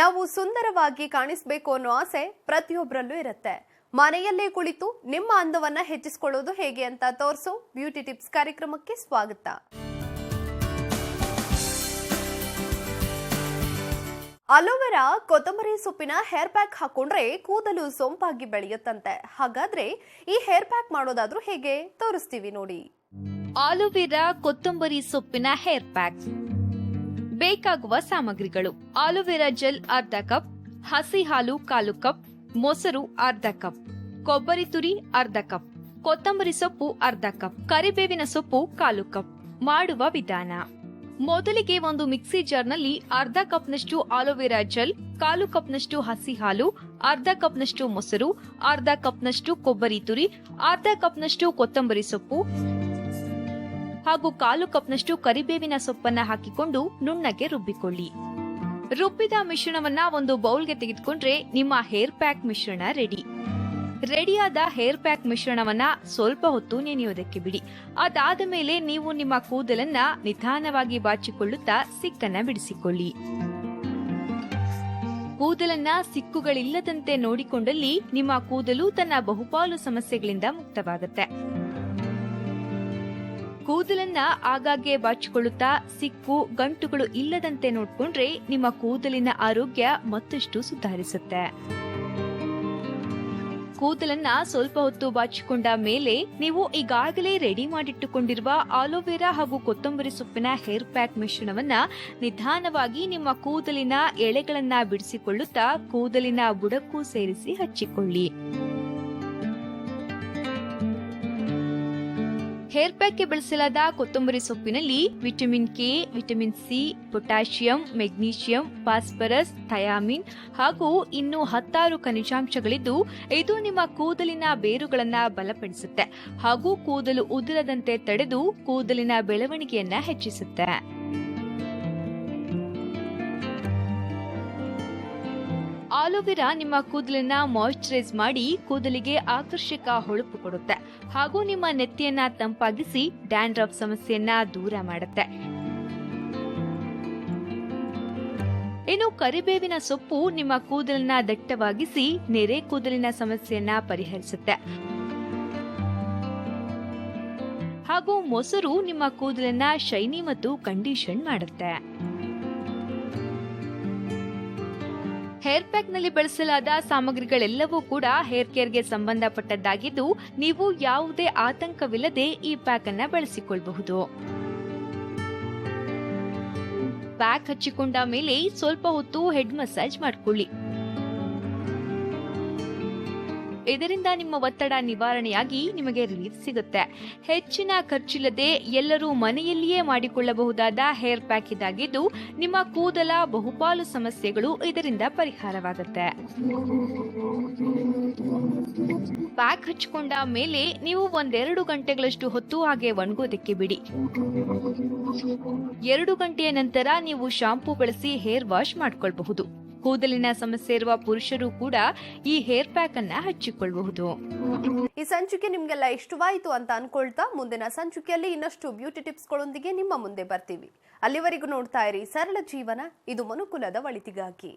ನಾವು ಸುಂದರವಾಗಿ ಕಾಣಿಸ್ಬೇಕು ಅನ್ನೋ ಆಸೆ ಪ್ರತಿಯೊಬ್ಬರಲ್ಲೂ ಇರುತ್ತೆ. ಮನೆಯಲ್ಲೇ ಕುಳಿತು ನಿಮ್ಮ ಅಂದವನ್ನ ಹೆಚ್ಚಿಸ್ಕೊಳ್ಳೋದು ಹೇಗೆ ಅಂತ ತೋರಿಸೋ ಬ್ಯೂಟಿ ಟಿಪ್ಸ್ ಕಾರ್ಯಕ್ರಮಕ್ಕೆ ಸ್ವಾಗತ. ಅಲೋವೆರಾ ಕೊತ್ತಂಬರಿ ಸೊಪ್ಪಿನ ಹೇರ್ ಪ್ಯಾಕ್ ಹಾಕೊಂಡ್ರೆ ಕೂದಲು ಸೊಂಪಾಗಿ ಬೆಳೆಯುತ್ತಂತೆ. ಹಾಗಾದ್ರೆ ಈ ಹೇರ್ ಪ್ಯಾಕ್ ಮಾಡೋದಾದ್ರೂ ಹೇಗೆ? ತೋರಿಸ್ತೀವಿ ನೋಡಿ. ಆಲೋವೆರಾ ಕೊತ್ತಂಬರಿ ಸೊಪ್ಪಿನ ಹೇರ್ ಪ್ಯಾಕ್. ಬೇಕಾಗುವ ಸಾಮಗ್ರಿಗಳು. ಆಲೋವೆರಾ ಜೆಲ್ ಅರ್ಧ ಕಪ್ ಹಸಿ ಹಾಲು ಕಾಲು ಕಪ್, ಮೊಸರು ಅರ್ಧ ಕಪ್, ಕೊಬ್ಬರಿ ತುರಿ ಅರ್ಧ ಕಪ್, ಕೊತ್ತಂಬರಿ ಸೊಪ್ಪು ಅರ್ಧ ಕಪ್, ಕರಿಬೇವಿನ ಸೊಪ್ಪು ಕಾಲು ಕಪ್ ಮಾಡುವ ವಿಧಾನ. ಮೊದಲಿಗೆ ಒಂದು ಮಿಕ್ಸಿ ಜಾರ್ನಲ್ಲಿ ಅರ್ಧ ಕಪ್ನಷ್ಟು ಆಲೋವೆರಾ ಜೆಲ್, ಕಾಲು ಕಪ್ನಷ್ಟು ಹಸಿ ಹಾಲು ಅರ್ಧ ಕಪ್ನಷ್ಟು ಮೊಸರು, ಅರ್ಧ ಕಪ್ನಷ್ಟು ಕೊಬ್ಬರಿ ತುರಿ, ಅರ್ಧ ಕಪ್ನಷ್ಟು ಕೊತ್ತಂಬರಿ ಸೊಪ್ಪು ಹಾಗೂ ಕಾಲು ಕಪ್ನಷ್ಟು ಕರಿಬೇವಿನ ಸೊಪ್ಪನ್ನ ಹಾಕಿಕೊಂಡು ನುಣ್ಣಗೆ ರುಬ್ಬಿಕೊಳ್ಳಿ. ರುಬ್ಬಿದ ಮಿಶ್ರಣವನ್ನ ಒಂದು ಬೌಲ್ಗೆ ತೆಗೆದುಕೊಂಡ್ರೆ ನಿಮ್ಮ ಹೇರ್ ಪ್ಯಾಕ್ ಮಿಶ್ರಣ ರೆಡಿ. ರೆಡಿಯಾದ ಹೇರ್ ಪ್ಯಾಕ್ ಮಿಶ್ರಣವನ್ನ ಸ್ವಲ್ಪ ಹೊತ್ತು ನೆನೆಯೋದಕ್ಕೆ ಬಿಡಿ. ಅದಾದ ಮೇಲೆ ನೀವು ನಿಮ್ಮ ಕೂದಲನ್ನ ನಿಧಾನವಾಗಿ ಬಾಚಿಕೊಳ್ಳುತ್ತಾ ಸಿಕ್ಕನ್ನ ಬಿಡಿಸಿಕೊಳ್ಳಿ. ಕೂದಲನ್ನ ಸಿಕ್ಕುಗಳಿಲ್ಲದಂತೆ ನೋಡಿಕೊಂಡಲ್ಲಿ ನಿಮ್ಮ ಕೂದಲು ತನ್ನ ಬಹುಪಾಲು ಸಮಸ್ಯೆಗಳಿಂದ ಮುಕ್ತವಾಗುತ್ತೆ. ಕೂದಲನ್ನ ಆಗಾಗ್ಗೆ ಬಾಚಿಕೊಳ್ಳುತ್ತಾ ಸಿಕ್ಕು ಗಂಟುಗಳು ಇಲ್ಲದಂತೆ ನೋಡ್ಕೊಂಡ್ರೆ ನಿಮ್ಮ ಕೂದಲಿನ ಆರೋಗ್ಯ ಮತ್ತಷ್ಟು ಸುಧಾರಿಸುತ್ತೆ. ಕೂದಲನ್ನ ಸ್ವಲ್ಪ ಹೊತ್ತು ಬಾಚಿಕೊಂಡ ಮೇಲೆ ನೀವು ಈಗಾಗಲೇ ರೆಡಿ ಮಾಡಿಟ್ಟುಕೊಂಡಿರುವ ಆಲೋವೆರಾ ಹಾಗೂ ಕೊತ್ತಂಬರಿ ಸೊಪ್ಪಿನ ಹೇರ್ ಪ್ಯಾಕ್ ಮಿಶ್ರಣವನ್ನ ನಿಧಾನವಾಗಿ ನಿಮ್ಮ ಕೂದಲಿನ ಎಳೆಗಳನ್ನ ಬಿಡಿಸಿಕೊಳ್ಳುತ್ತಾ ಕೂದಲಿನ ಬುಡಕ್ಕೂ ಸೇರಿಸಿ ಹಚ್ಚಿಕೊಳ್ಳಿ. ಹೇರ್ ಪ್ಯಾಕ್ಗೆ ಬಳಸಲಾದ ಕೊತ್ತಂಬರಿ ಸೊಪ್ಪಿನಲ್ಲಿ vitamin K, vitamin C, potassium, magnesium, phosphorus, thiamine ಹಾಗೂ ಇನ್ನೂ ಹತ್ತಾರು ಖನಿಜಾಂಶಗಳಿದ್ದು, ಇದು ನಿಮ್ಮ ಕೂದಲಿನ ಬೇರುಗಳನ್ನ ಬಲಪಡಿಸುತ್ತೆ ಹಾಗೂ ಕೂದಲು ಉದುರದಂತೆ ತಡೆದು ಕೂದಲಿನ ಬೆಳವಣಿಗೆಯನ್ನ ಹೆಚ್ಚಿಸುತ್ತೆ. ಆಲೋವೆರಾ ನಿಮ್ಮ ಕೂದಲನ್ನ ಮಾಯಿಶ್ಚರೈಸ್ ಮಾಡಿ ಕೂದಲಿಗೆ ಆಕರ್ಷಕ ಹೊಳಪು ಕೊಡುತ್ತೆ. ಹಾಗೂ ನಿಮ್ಮ ನೆತ್ತಿಯನ್ನ ತಂಪಾಗಿಸಿ ಡ್ಯಾಂಡ್ರಫ್ ಸಮಸ್ಯೆಯನ್ನ ದೂರ ಮಾಡುತ್ತೆ. ಇನ್ನು ಕರಿಬೇವಿನ ಸೊಪ್ಪು ನಿಮ್ಮ ಕೂದಲನ್ನ ದಟ್ಟವಾಗಿಸಿ ನೆರೆ ಕೂದಲಿನ ಸಮಸ್ಯೆಯನ್ನ ಪರಿಹರಿಸುತ್ತೆ. ಹಾಗೂ ಮೊಸರು ನಿಮ್ಮ ಕೂದಲನ್ನ ಶೈನಿ ಮತ್ತು ಕಂಡೀಷನ್ ಮಾಡುತ್ತೆ. ಹೇರ್ ಪ್ಯಾಕ್ನಲ್ಲಿ ಬಳಸಲಾದ ಸಾಮಗ್ರಿಗಳೆಲ್ಲವೂ ಕೂಡ ಹೇರ್ ಕೇರ್ಗೆ ಸಂಬಂಧಪಟ್ಟದ್ದಾಗಿದ್ದು, ನೀವು ಯಾವುದೇ ಆತಂಕವಿಲ್ಲದೆ ಈ ಪ್ಯಾಕ್ ಅನ್ನ ಬಳಸಿಕೊಳ್ಳಬಹುದು ಪ್ಯಾಕ್ ಹಚ್ಚಿಕೊಂಡ ಮೇಲೆ ಸ್ವಲ್ಪ ಹೊತ್ತು ಹೆಡ್ ಮಸಾಜ್ ಮಾಡಿಕೊಳ್ಳಿ. ಇದರಿಂದ ನಿಮ್ಮ ಒತ್ತಡ ನಿವಾರಣೆಯಾಗಿ ನಿಮಗೆ ರಿಲೀಫ್ ಸಿಗುತ್ತೆ. ಹೆಚ್ಚಿನ ಖರ್ಚಿಲ್ಲದೆ ಎಲ್ಲರೂ ಮನೆಯಲ್ಲಿಯೇ ಮಾಡಿಕೊಳ್ಳಬಹುದಾದ ಹೇರ್ ಪ್ಯಾಕ್ ಇದಾಗಿದ್ದು, ನಿಮ್ಮ ಕೂದಲ, ಬಹುಪಾಲು ಸಮಸ್ಯೆಗಳು ಇದರಿಂದ ಪರಿಹಾರವಾಗುತ್ತೆ. ಪ್ಯಾಕ್ ಹಚ್ಚಿಕೊಂಡ ಮೇಲೆ ನೀವು ಒಂದೆರಡು ಗಂಟೆಗಳಷ್ಟು ಹೊತ್ತು ಹಾಗೆ ಒಣಗೋದಕ್ಕೆ ಬಿಡಿ. ಎರಡು ಗಂಟೆಯ ನಂತರ ನೀವು ಶಾಂಪೂ ಬಳಸಿ ಹೇರ್ ವಾಶ್ ಮಾಡ್ಕೊಳ್ಬಹುದು. ಕೂದಲಿನ ಸಮಸ್ಯೆ ಇರುವ ಪುರುಷರು ಕೂಡ ಈ ಹೇರ್ ಪ್ಯಾಕ್ ಅನ್ನ ಹಚ್ಚಿಕೊಳ್ಳಬಹುದು. ಈ ಸಂಚಿಕೆ ನಿಮ್ಗೆಲ್ಲ ಇಷ್ಟವಾಯಿತು ಅಂತ ಅನ್ಕೊಳ್ತಾ ಮುಂದಿನ ಸಂಚಿಕೆಯಲ್ಲಿ ಇನ್ನಷ್ಟು ಬ್ಯೂಟಿ ಟಿಪ್ಸ್ಗಳೊಂದಿಗೆ ನಿಮ್ಮ ಮುಂದೆ ಬರ್ತೀವಿ. ಅಲ್ಲಿವರೆಗೂ ನೋಡ್ತಾ ಇರಿ ಸರಳ ಜೀವನ, ಇದು ಮನುಕುಲದ ಒಳಿತಿಗಾಗಿ.